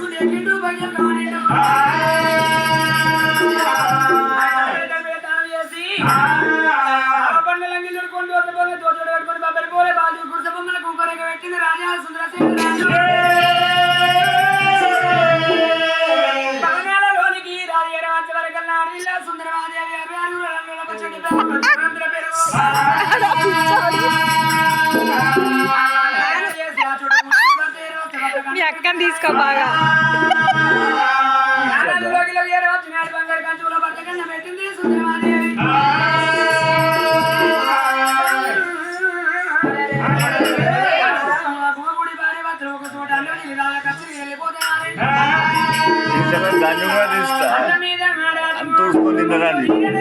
దేవుడు ఎటు భయం కానిడు బంగారం తీసుకో బాగా ధన్యవాదిస్తా అంత చూసుకొని తిన్నదాన్ని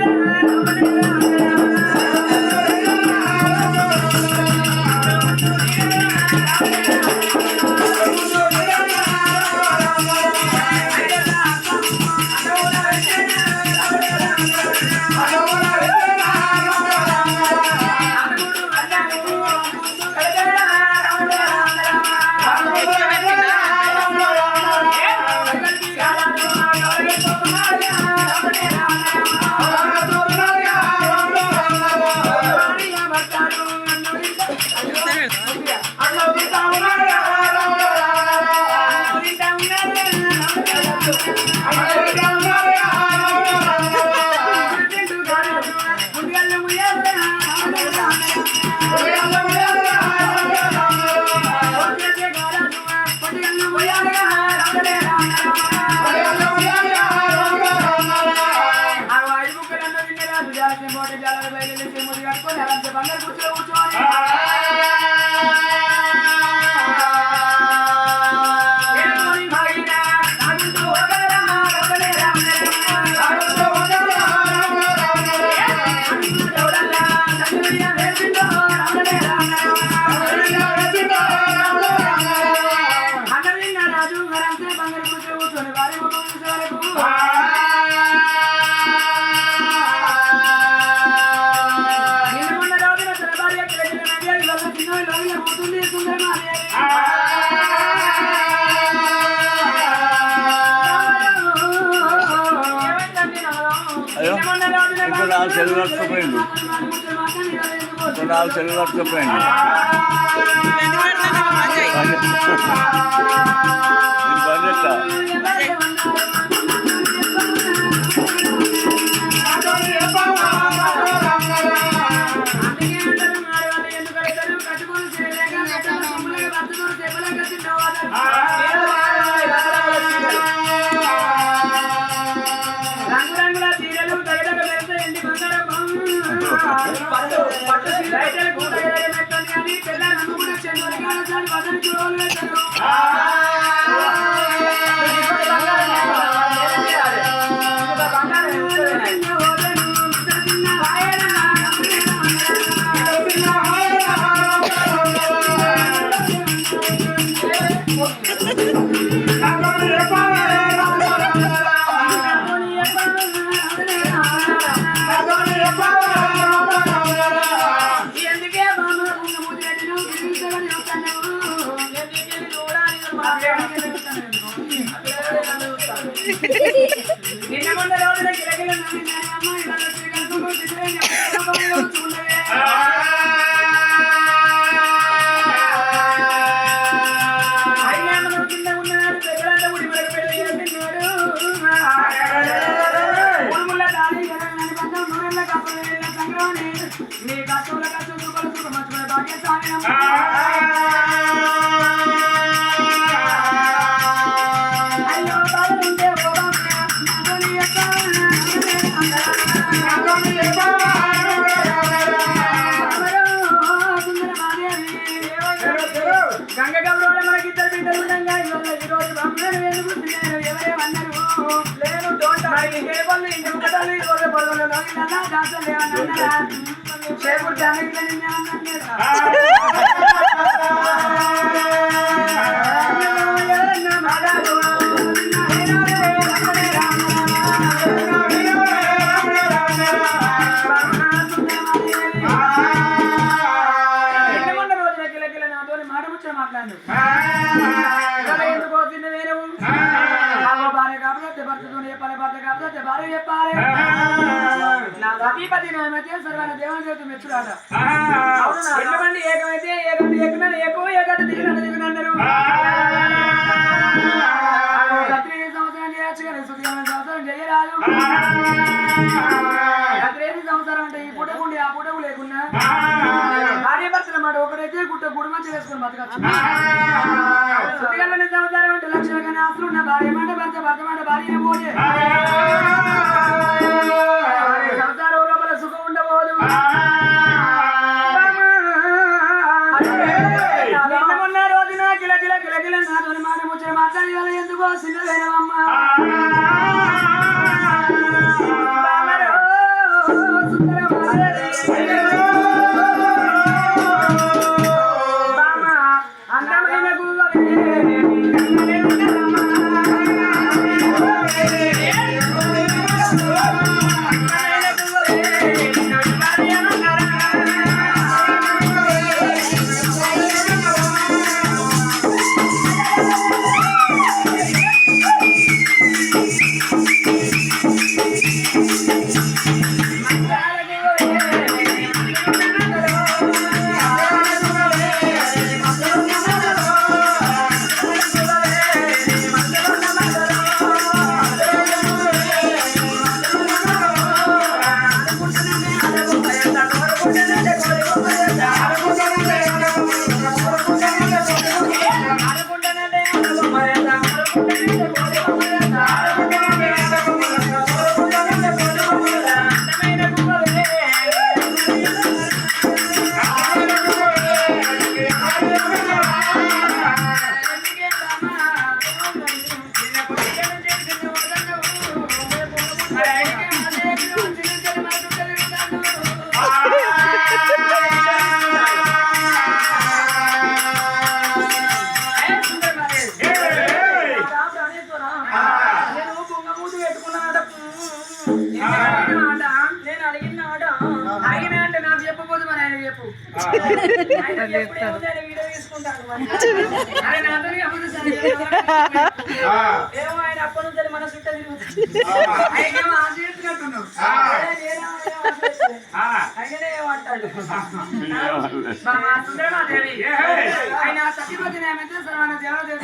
చెల్లు నష్టపోయిండు నాలుగు చెల్లు నష్టపోయిండు Ah! Ah! కేబుల్ ఇంకొక కథలు ఇరవై పదవులు నవ్వినా దాసలే అన్నారా చేపూర్ జామీట్ల నిన్నే మాట్లాడు ఎందుకో తిన్న వేరే భర్తతో చెప్పాలి భర్త కాపుతే భార్య చెప్పాలి నా సతీపతి నైమతే సర్వన దేవన దేవత మెచ్చురాట ఎటువంటి ఏకమైతే ఏకంటే ఏకమైన ఎక్కువ ఏకంటే దిగినట్టు దిగినన్నారు సంవత్సరం చేయొచ్చు కానీ సుఖమైన సంవత్సరం చేయరాదు రాత్రి సంవత్సరం అంటే ఈ పుట్టకుండి ఆ పుట్టకు లేకున్నా భార్య భర్తల మాట ఒకరైతే గుట్ట కుటుంబం చేసుకుని బతకచ్చు సుఖమైన సంవత్సరం అంటే లక్ష్మణ కానీ ఉన్న భార్య మాట భర్త భర్త మాట భార్య పోతే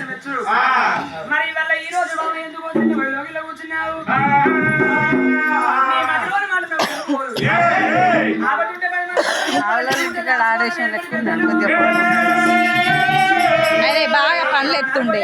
మెచ్చు మరి. ఇవాళ ఈ రోజు బాబు ఎందుకు వచ్చింది? కూర్చున్నావు? మరి లెక్క కొద్దిగా అదే బాగా పనులు ఎత్తుండే.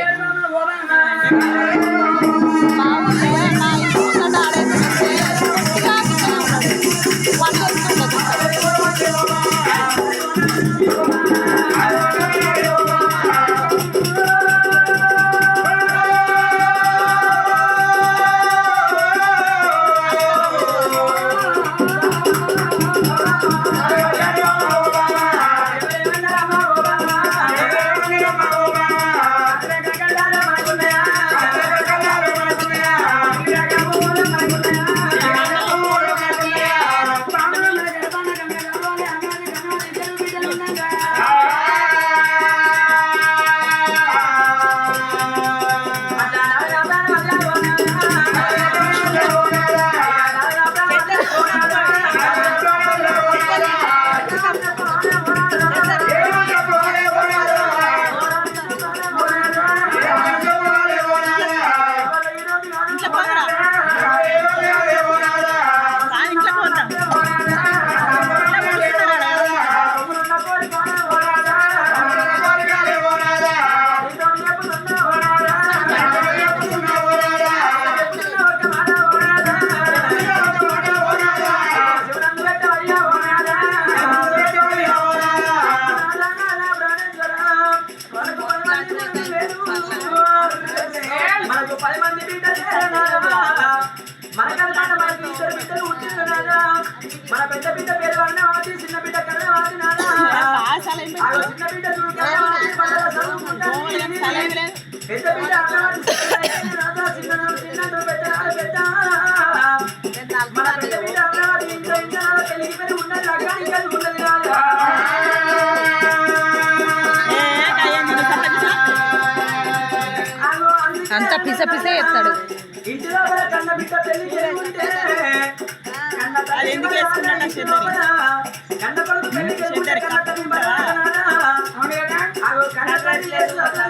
అసలు.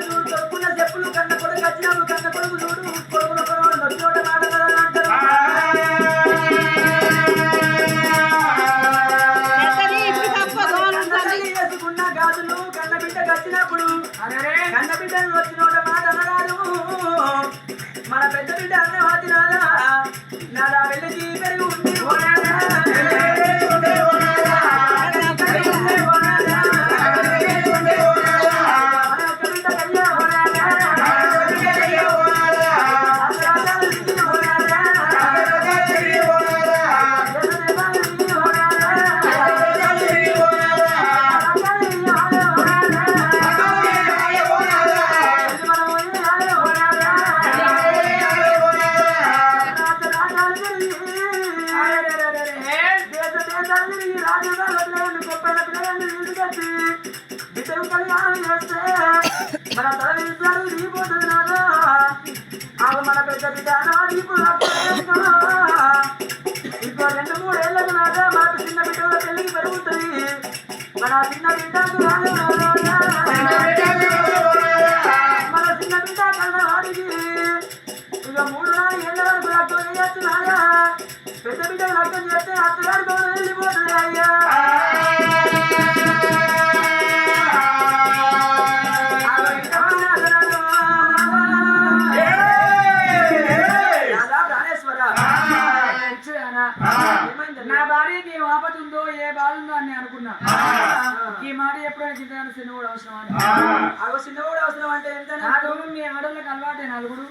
చూడు తొక్కున్న చెప్పులు కన్న కొడుకు కన్న చూడు. కొడుకుల కన్న వచ్చినప్పుడు కన్న బిడ్డను అనరాదు మన పెద్ద బిడ్డ అన్న రెండు మూడేళ్ళకు నాగా మాకు చిన్న బిడ్డల పెళ్ళికి పెరుగుతుంది మన చిన్న బిడ్డకు రాదు మన చిన్న బిడ్డ కన్నవాడికి ఇక మూడు నాలుగు ఏళ్ళ వరకు లగ్గం చేయొచ్చు నాదా పెద్ద బిడ్డ లగ్గం చేస్తే అత్తగారి గౌరవం వెళ్ళిపోతుంది అయ్యా నా భార్యకి ఏం ఆపద ఉందో ఏ బాధ ఉందో అని నేను అనుకున్నా. ఈ మాట ఎప్పుడైనా చింతగానే చిన్న కూడా అవసరం అని అగో చిన్నవాడు అవసరం అంటే ఎంత నాకు మీ ఆడోళ్ళకి అలవాటే నలుగురు.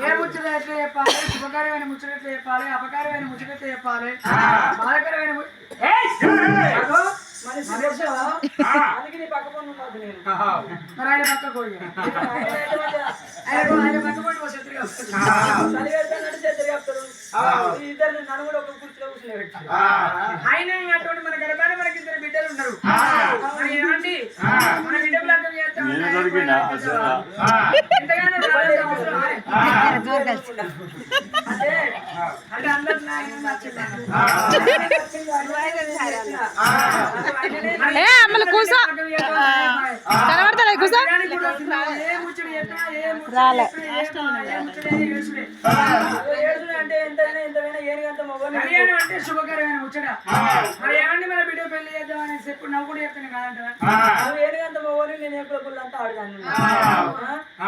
ఏ ముచ్చట ఎట్లా చెప్పాలి శుభకరమైన ముచ్చట ఎట్లా చెప్పాలి అపకారమైన ముచ్చట ఎట్లా చెప్పాలి బాధకరమైన? అందుకే నీ పక్క పన్ను ఉన్నది నేను. మరి ఆయన పక్క ఆయన పక్క ఇద్దరు నన్ను కూడా కుర్చీలో కూర్చుని ఆయన అటువంటి మన గర్భాన్ని మనకి ఇద్దరు బిడ్డలు ఉన్నారు మరి ఏమండి? మన బిడ్డలు అర్థం చేస్తాం నేను దొరికినా అసలు? ఎంతగానో. అంటే అందరు కూసో. కూసో. బిర్యానీ కూడా వస్తున్నావు. ఏ ముచ్చట చెప్పినా, ఏ ముచ్చట చెప్పినా, ఏ మా- ఏ ముచ్చట అయినా ఏడుచుడే. ఏడుచుడు అంటే ఎంతైనా ఎంతైనా ఏనుగంత మొగలు కళ్యాణం అంటే శుభకరమైన ముచ్చట. మరి ఏమండి మన బిడ్డ పెళ్ళి చేద్దామని చెప్పు నవ్వు కూడా చెప్తాను కాదంటావా ఏనుగంత మొగలు నేను ఎప్పుడు గుళ్ళంతా ఆడదాను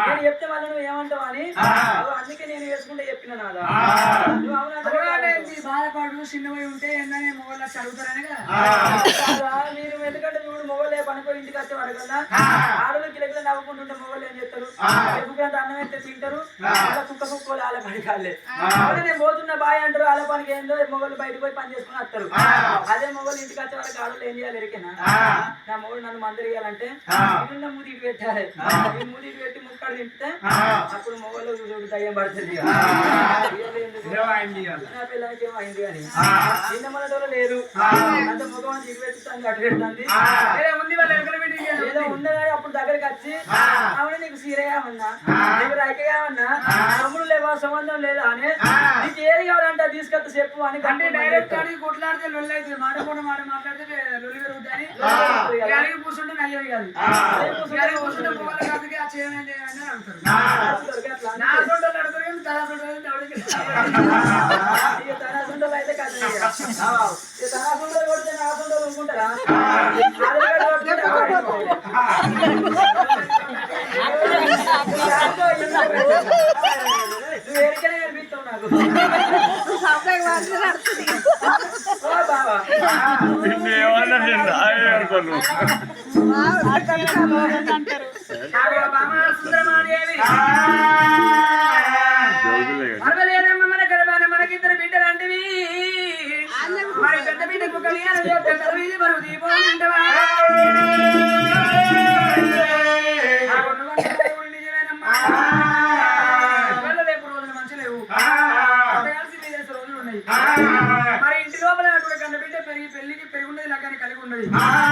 నేను చెప్తే మళ్ళీ నువ్వు ఏమంటావు అని? అందుకే నేను వేసుకుంటే చెప్పిన నాదా? బాధపడు చిన్నవై ఉంటే ఏందని మొగలు వచ్చి అడుగుతారని కదా? మీరు ఎందుకంటే చూడు మొగలే పనుకో ఇంటికి వచ్చే వాడు కదా. ఆడలు కిలకిల నవ్వుకుంటుంటే మొగలు ఏం చేస్తారు? ఎప్పుడంటే అన్నం అయితే తింటారు. కుక్క కుక్కలు ఆల పని కాలే అవును నేను పోతున్న బాయ్ అంటారు? ఆల పనికి ఏందో మొగలు బయటకు పోయి పని చేసుకుని వస్తారు. అదే మొగలు ఇంటికి వచ్చే వరకు ఆడలు ఏం చేయాలి ఎరికేనా? నా మొగలు నన్ను మందరియాలంటే నిన్న మూది ఇటు పెట్టాలి ఈ మూది ఇటు పెట్టి ముక్కడు తింపితే అప్పుడు మొగలు చూడు దయ్యం పడుతుంది? నా పిల్లలకి ఏమో అయింది కానీ నిన్న మన డోలో లేదు అంత ముఖం ఇటు పెట్టుతుంది అటు పెడుతుంది. ఉంది వాళ్ళ ఏదో. ఉన్నదని అప్పుడు దగ్గరికి వచ్చి అవును నీకు సీరగా ఉన్నా నీకు రైకగా ఉన్నా తమ్ముడు లేవా సంబంధం లేదా అని నీకు ఏది కావాలంటే తీసుకొస్తా చెప్పు అని అంటే డైరెక్ట్ అని కొట్లాడితే లొల్లి అవుతుంది మాట కూడా మాట మాట్లాడితే లొల్లి పెరుగుతుంది అడిగి కూర్చుంటే నయ్యేది కాదు. కూర్చుంటే మొగలు కాదుకి ఆ చేయమని అంటారు. నా సొంత అడుగుతారు కానీ తన సొంత ఎవరికి తనాసుండలు అయితే కథ ఇక. ఈ తనాసుండలు కొడితే నా. నువ్వు ఎరికనే కనిపిస్తావు నాకు మనకిద్దరు బిడ్డలు అంటివి మరి పెద్ద బిడ్డకు కళ్యాణం తలవీధి బరువు దీపోనంటవా ఆ Hallelujah.